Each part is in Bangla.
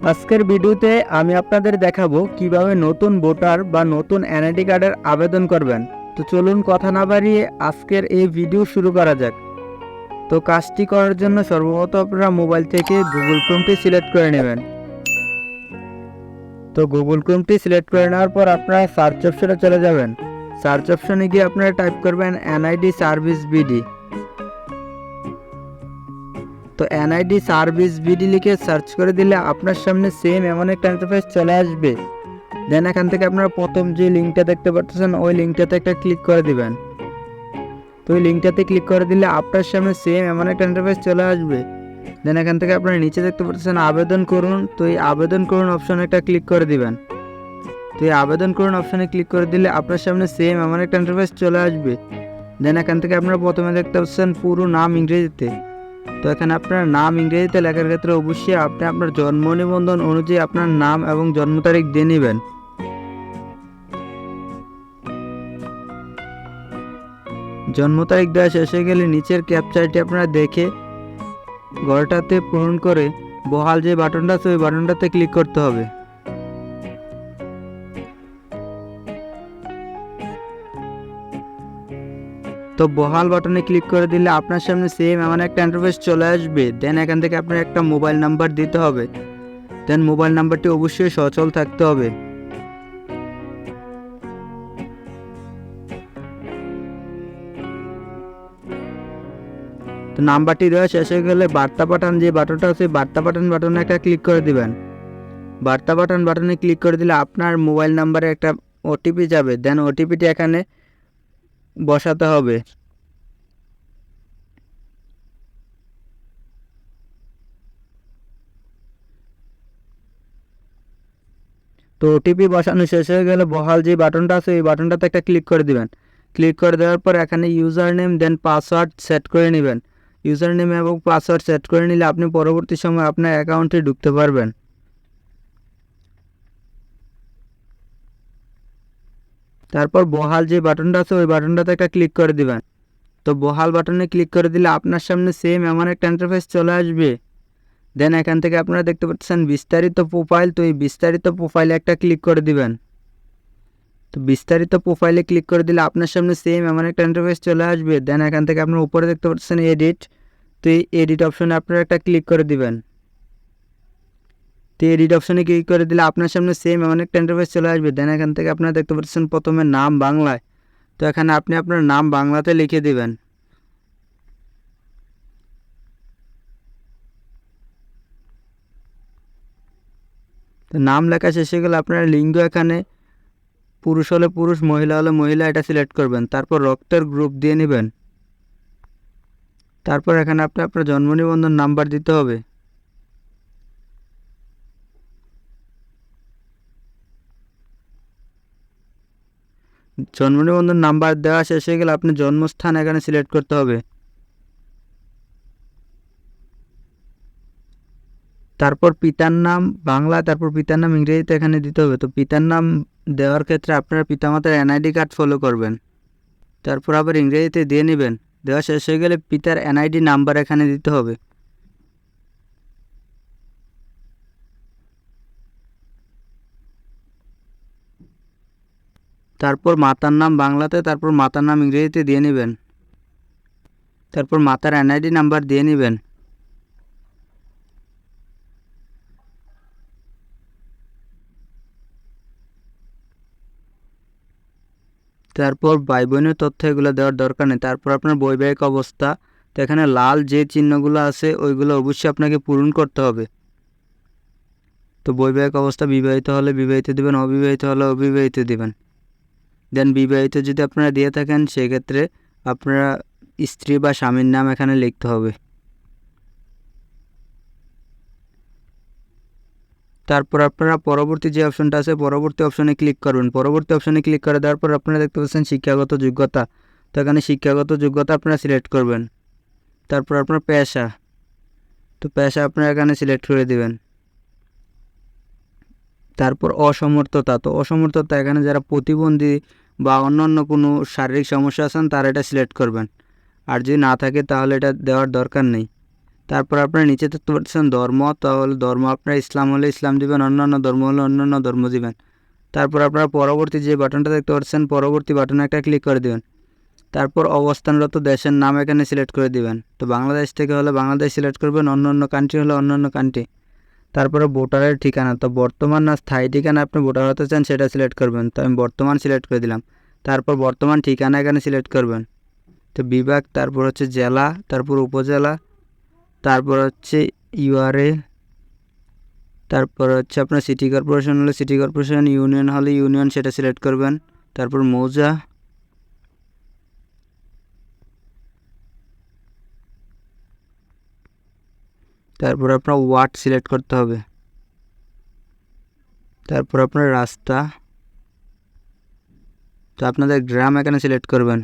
আজকের ভিডিওতে আমি আপনাদের দেখাবো কীভাবে নতুন ভোটার বা নতুন এনআইডি কার্ডের আবেদন করবেন। তো চলুন কথা না বাড়িয়ে আজকের এই ভিডিও শুরু করা যাক। তো কাজটি করার জন্য সর্বপ্রথম আপনারা মোবাইল থেকে গুগল ক্রোমটি সিলেক্ট করে নেবেন। তো গুগল ক্রোমটি সিলেক্ট করে নেওয়ার পর আপনারা সার্চ অপশনে চলে যাবেন। সার্চ অপশনে গিয়ে আপনারা টাইপ করবেন এনআইডি সার্ভিস বিডি। তো এনআইডি সার্ভিস বিডি লিখে সার্চ করে দিলে আপনার সামনে সেম এমন একটা ইন্টারফেস চলে আসবে। দেন এখান থেকে আপনারা প্রথম যে লিঙ্কটা দেখতে পাচ্ছেন, ওই লিঙ্কটাতে একটা ক্লিক করে দিবেন। তো ওই লিঙ্কটাতে ক্লিক করে দিলে আপনার সামনে সেম এমন একটা ইন্টারফেস চলে আসবে। দেন এখান থেকে আপনারা নিচে দেখতে পাচ্ছেন আবেদন করুন, তো এই আবেদন করুন অপশনে একটা ক্লিক করে দিবেন। তো এই আবেদন করুন অপশনে ক্লিক করে দিলে আপনার সামনে সেম এমন একটা ইন্টারফেস চলে আসবে। দেন এখান থেকে আপনারা প্রথমে দেখতে পাচ্ছেন পুরো নাম ইংরেজিতে। তো এখানে আপনার নাম ইংরেজিতে লেখার ক্ষেত্রে অবশ্যই আপনি আপনার জন্ম নিবন্ধন অনুযায়ী আপনার নাম এবং জন্ম তারিখ দিয়ে নেবেন। জন্ম তারিখ দেওয়া শেষ গেলে নিচের ক্যাপচারটি আপনারা দেখে ঘরটাতে পূরণ করে বহাল যে বাটনটা আছে, ওই বাটনটাতে ক্লিক করতে হবে। তো বহাল বাটনে ক্লিক করে দিলে আপনার সামনে সেম এমন একটা ইন্টারফেস চলে আসবে। দেন এখান থেকে আপনার একটা মোবাইল নাম্বার দিতে হবে। দেন মোবাইল নাম্বারটি অবশ্যই সচল থাকতে হবে। তো নাম্বারটি দেওয়া শেষ হয়ে গেলে বার্তা পাঠান যে বাটনটা আছে, বার্তা পাঠান বাটনে একটা ক্লিক করে দিবেন। বার্তা পাঠান বাটনে ক্লিক করে দিলে আপনার মোবাইল নাম্বারে একটা ওটিপি যাবে। দেন ওটিপিটি এখানে বসাতে হবে। তো ওটিপি বসানো শেষ হয়ে গেলে বহাল যে বাটনটা আছে এই বাটনটাতে একটা ক্লিক করে দিবেন। ক্লিক করে দেওয়ার পর এখানে ইউজার নেম দেন পাসওয়ার্ড সেট করে নেবেন। ইউজার নেম এবং পাসওয়ার্ড সেট করে নিলে আপনি পরবর্তী সময় আপনার অ্যাকাউন্টে ঢুকতে পারবেন। তারপর বহাল যে বাটনটা আছে, ওই বাটনটাতে একটা ক্লিক করে দিবেন। তো বহাল বাটনে ক্লিক করে দিলে আপনার সামনে সেম এমন একটা ইন্টারফেস চলে আসবে। দেন এখান থেকে আপনারা দেখতে পাচ্ছেন বিস্তারিত প্রোফাইল তো এই বিস্তারিত প্রোফাইলে একটা ক্লিক করে দিবেন। তো বিস্তারিত প্রোফাইলে ক্লিক করে দিলে আপনার সামনে সেম এমন একটা ইন্টারফেস চলে আসবে। দেন এখান থেকে আপনার উপরে দেখতে পাচ্ছেন এডিট তো এই এডিট অপশনে আপনারা একটা ক্লিক করে দিবেন। তো এই এডিট অপশনে ক্লিক করে দিলে? আপনার সামনে সেম এমন একটা ইন্টারফেস চলে আসবে। দেন এখান থেকে আপনারা দেখতে পাচ্ছেন প্রথমে নাম বাংলায়। তো এখানে আপনি আপনার নাম বাংলাতে লিখে দিবেন। তো নাম লেখা শেষ গেলে আপনার লিঙ্গ এখানে পুরুষ হলে পুরুষ, মহিলা হলে মহিলা, এটা সিলেক্ট করবেন। তারপর রক্তের গ্রুপ দিয়ে নেবেন। তারপর এখানে আপনি আপনার জন্ম নিবন্ধন নাম্বার দিতে হবে। জন্ম নিবন্ধন নাম্বার দেওয়া শেষ হয়ে গেলে আপনি জন্মস্থান এখানে সিলেক্ট করতে হবে। তারপর পিতার নাম বাংলা, তারপর পিতার নাম ইংরেজিতে এখানে দিতে হবে। তো পিতার নাম দেওয়ার ক্ষেত্রে আপনার পিতামাতার এনআইডি কার্ড ফলো করবেন। তারপর আবার ইংরেজিতে দিয়ে নেবেন। দেওয়া শেষ হয়ে গেলে পিতার এনআইডি নাম্বার এখানে দিতে হবে। তারপর মাতার নাম বাংলাতে, তারপর মাতার নাম ইংরেজিতে দিয়ে নেবেন। তারপর মাতার এনআইডি নাম্বার দিয়ে নেবেন। তারপর ভাই বোনের তথ্য এগুলো দেওয়ার দরকার নেই। তারপর আপনার বৈবাহিক অবস্থা, তো এখানে লাল যে চিহ্নগুলো আছে, ওইগুলো অবশ্যই আপনাকে পূরণ করতে হবে। তো বৈবাহিক অবস্থা বিবাহিত হলে বিবাহিত দেবেন, অবিবাহিত হলে অবিবাহিত দিবেন। দেন বিবাহিত যদি আপনারা দিয়ে থাকেন, সেক্ষেত্রে আপনারা স্ত্রী বা স্বামীর নাম এখানে লিখতে হবে। তারপর আপনারা পরবর্তী যে অপশনটা আছে, পরবর্তী অপশনে ক্লিক করবেন পরবর্তী অপশনে ক্লিক করে দেওয়ার পর আপনারা দেখতে পাচ্ছেন শিক্ষাগত যোগ্যতা। তো এখানে শিক্ষাগত যোগ্যতা আপনারা সিলেক্ট করবেন। তারপর আপনার পেশা। তো পেশা আপনারা এখানে সিলেক্ট করে দিবেন। তারপর অসমর্থতা। তো অসমর্থতা এখানে যারা প্রতিবন্ধী বা অন্যান্য কোনো শারীরিক সমস্যা আছেন, তারা এটা সিলেক্ট করবেন। আর যদি না থাকে, তাহলে এটা দেওয়ার দরকার নেই। তারপর আপনারা নিচে দেখতে পাচ্ছেন ধর্ম, তাহলে ধর্ম আপনারা ইসলাম হলে ইসলাম দিবেন, অন্যান্য ধর্ম হলে অন্যান্য ধর্ম দিবেন। তারপর আপনারা পরবর্তী যে বাটনটা দেখতে পাচ্ছেন, পরবর্তী বাটনে একটা ক্লিক করে দেবেন। তারপর অবস্থানরত দেশের নাম এখানে সিলেক্ট করে দিবেন। তো বাংলাদেশ থেকে হলে বাংলাদেশ সিলেক্ট করবেন অন্য অন্য কান্ট্রি হলে অন্য অন্য কান্ট্রি তারপরে ভোটারের ঠিকানা। তো বর্তমান না স্থায়ী ঠিকানা আপনি ভোটার হতে চান, সেটা সিলেক্ট করবেন। তো আমি বর্তমান সিলেক্ট করে দিলাম। তারপর বর্তমান ঠিকানা এখানে সিলেক্ট করবেন। তো বিভাগ, তারপর হচ্ছে জেলা, তারপর উপজেলা, তারপর হচ্ছে ইউআরএ তারপর হচ্ছে আপনার সিটি কর্পোরেশন হলে সিটি কর্পোরেশন ইউনিয়ন হলে ইউনিয়ন সেটা সিলেক্ট করবেন। তারপর মৌজা তারপর আপনার ওয়ার্ড সিলেক্ট করতে হবে। তারপর আপনার রাস্তা। তো আপনাদের গ্রাম এখানে সিলেক্ট করবেন।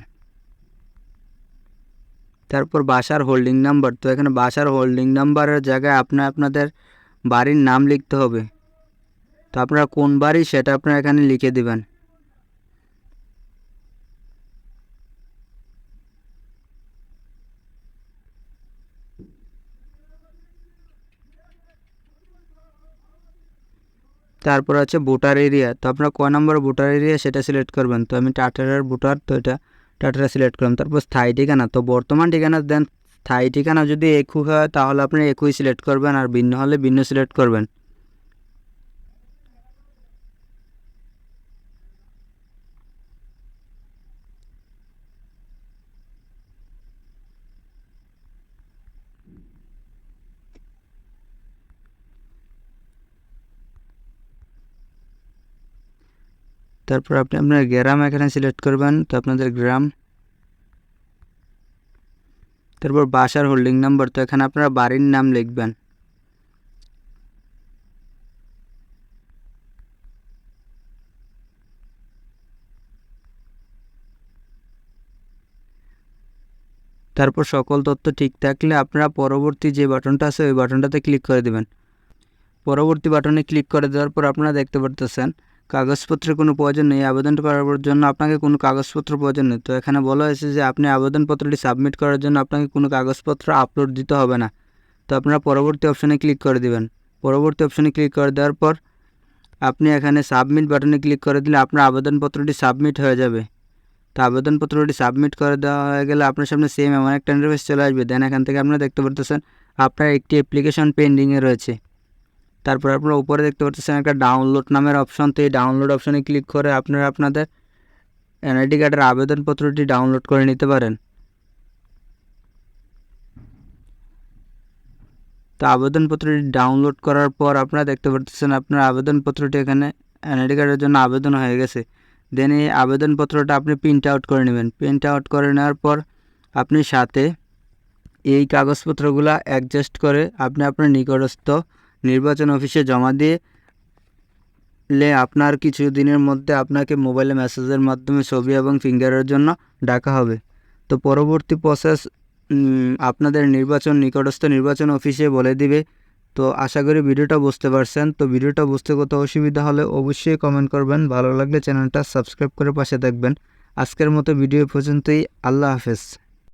তারপর বাসার হোল্ডিং নাম্বার। তো এখানে বাসার হোল্ডিং নাম্বারের জায়গায় আপনার আপনাদের বাড়ির নাম লিখতে হবে। তো আপনারা কোন বাড়ি সেটা আপনারা এখানে লিখে দিবেন। তারপর আছে ভোটার এরিয়া। তো আপনারা ক নম্বর ভোটার এরিয়া সেটা সিলেক্ট করবেন। তো আমি টাটারের ভোটার, তো এটা টাটারা সিলেক্ট করলাম। তারপর স্থায়ী ঠিকানা, তো বর্তমান ঠিকানা দেন। স্থায়ী ঠিকানা যদি একু হয়, তাহলে আপনি একুই সিলেক্ট করবেন আর ভিন্ন হলে ভিন্ন সিলেক্ট করবেন। তারপর আপনি আপনার গ্রাম এখানে সিলেক্ট করবেন, তো আপনাদের গ্রাম। তারপর বাসার হোল্ডিং নাম্বার তো এখানে আপনারা বাড়ির নাম লিখবেন। তারপর সকল তথ্য ঠিক থাকলে আপনারা পরবর্তী যে বাটনটা আছে, ওই বাটনটাতে ক্লিক করে দেবেন। পরবর্তী বাটনে ক্লিক করে দেওয়ার পর আপনারা দেখতে পারতেছেন কাগজপত্রের কোনো প্রয়োজন নেই, আবেদন করার জন্য আপনাকে কোনো কাগজপত্র প্রয়োজন নেই। তো এখানে বলা হয়েছে যে আপনি আবেদনপত্রটি সাবমিট করার জন্য আপনাকে কোনো কাগজপত্র আপলোড দিতে হবে না। তো আপনারা পরবর্তী অপশানে ক্লিক করে দিবেন। পরবর্তী অপশানে ক্লিক করে দেওয়ার পর আপনি এখানে সাবমিট বাটনে ক্লিক করে দিলে আপনার আবেদনপত্রটি সাবমিট হয়ে যাবে। তো আবেদনপত্রটি সাবমিট করে দেওয়া হয়ে গেলে আপনার সামনে সেম এমন একটা ইন্টারফেস চলে আসবে। দেন এখান থেকে আপনারা দেখতে পারতেছেন, আপনার একটি অ্যাপ্লিকেশন পেন্ডিংয়ে রয়েছে। তারপর আপনারা উপরে দেখতে পাচ্ছেন একটা ডাউনলোড নামের অপশন তো এই ডাউনলোড অপশনে ক্লিক করে আপনারা আপনাদের এনআইডি কার্ডের আবেদনপত্রটি ডাউনলোড করে নিতে পারেন। তো আবেদনপত্রটি ডাউনলোড করার পর আপনারা দেখতে পাচ্ছেন আপনার আবেদনপত্রটি এখানে এনআইডি কার্ডের জন্য আবেদন হয়ে গেছে। দেন এই আবেদনপত্রটা আপনি প্রিন্ট আউট করে নেবেন। প্রিন্ট আউট করে নেওয়ার পর আপনি সাথে এই কাগজপত্রগুলো অ্যাডজাস্ট করে আপনি আপনার নিকটস্থ নির্বাচন অফিসে জমা দিয়ে লে আপনার কিছু দিনের মধ্যে আপনাকে মোবাইলে মেসেজের মাধ্যমে ছবি এবং ফিঙ্গারের জন্য ডাকা হবে। তো পরবর্তী প্রসেস আপনাদের নির্বাচন, নিকটস্থ নির্বাচন অফিসে বলে দিবে। তো আশা করি ভিডিওটা বুঝতে পারছেন। তো ভিডিওটা বুঝতে কোথাও অসুবিধা হলে অবশ্যই কমেন্ট করবেন। ভালো লাগলে চ্যানেলটা সাবস্ক্রাইব করে পাশে থাকবেন। আজকের মতো ভিডিও পর্যন্তই। আল্লাহ হাফেজ।